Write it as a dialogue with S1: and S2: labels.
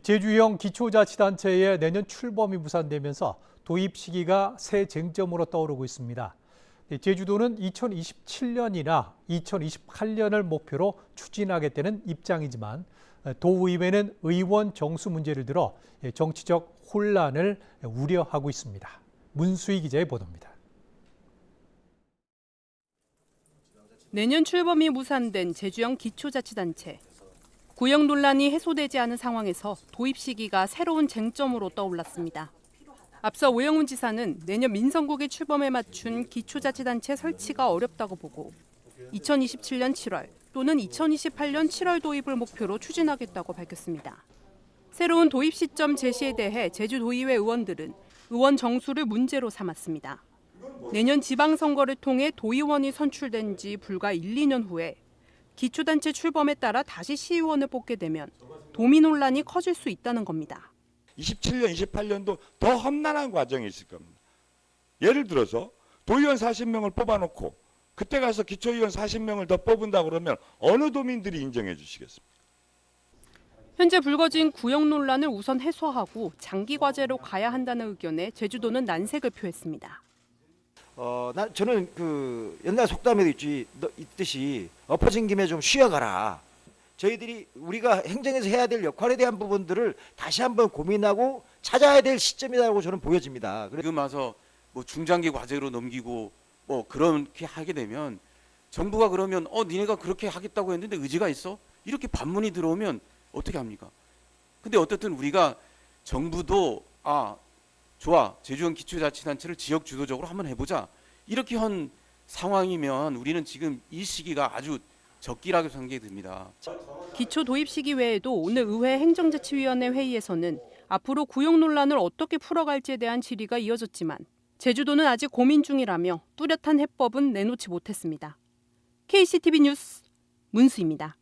S1: 제주형 기초자치단체의 내년 출범이 무산되면서 도입 시기가 새 쟁점으로 떠오르고 있습니다. 제주도는 2027년이나 2028년을 목표로 추진하겠다는 입장이지만 도의회는 의원 정수 문제를 들어 정치적 혼란을 우려하고 있습니다. 문수희 기자의 보도입니다.
S2: 내년 출범이 무산된 제주형 기초자치단체. 구역 논란이 해소되지 않은 상황에서 도입 시기가 새로운 쟁점으로 떠올랐습니다. 앞서 오영훈 지사는 내년 민선국의 출범에 맞춘 기초자치단체 설치가 어렵다고 보고 2027년 7월 또는 2028년 7월 도입을 목표로 추진하겠다고 밝혔습니다. 새로운 도입 시점 제시에 대해 제주도의회 의원들은 의원 정수를 문제로 삼았습니다. 내년 지방선거를 통해 도의원이 선출된 지 불과 1, 2년 후에 기초단체 출범에 따라 다시 시의원을 뽑게 되면 도미 논란이 커질 수 있다는 겁니다.
S3: 27년, 28년도 더 험난한 과정이 있을 겁니다. 예를 들어서 도의원 40명을 뽑아놓고 그때 가서 기초의원 40명을 더 뽑은다 그러면 어느 도민들이 인정해 주시겠습니까?
S2: 현재 불거진 구역 논란을 우선 해소하고 장기 과제로 가야 한다는 의견에 제주도는 난색을 표했습니다.
S4: 어, 나 저는 그 옛날 속담에도 있지 너, 있듯이 엎어진 김에 좀 쉬어가라. 저희들이 우리가 행정에서 해야 될 역할에 대한 부분들을 다시 한번 고민하고 찾아야 될 시점이라고 저는 보여집니다.
S5: 지금 와서 뭐 중장기 과제로 넘기고 뭐 그렇게 하게 되면 정부가 그러면 어 니네가 그렇게 하겠다고 했는데 의지가 있어? 이렇게 반문이 들어오면 어떻게 합니까? 근데 어떻든 우리가 정부도 아 좋아 제주형 기초자치단체를 지역 주도적으로 한번 해보자 이렇게 한 상황이면 우리는 지금 이 시기가 아주 적기라고 생각이 듭니다.
S2: 기초 도입 시기 외에도 오늘 의회 행정자치위원회 회의에서는 앞으로 구역 논란을 어떻게 풀어갈지에 대한 질의가 이어졌지만 제주도는 아직 고민 중이라며 뚜렷한 해법은 내놓지 못했습니다. KCTV 뉴스 문수입니다.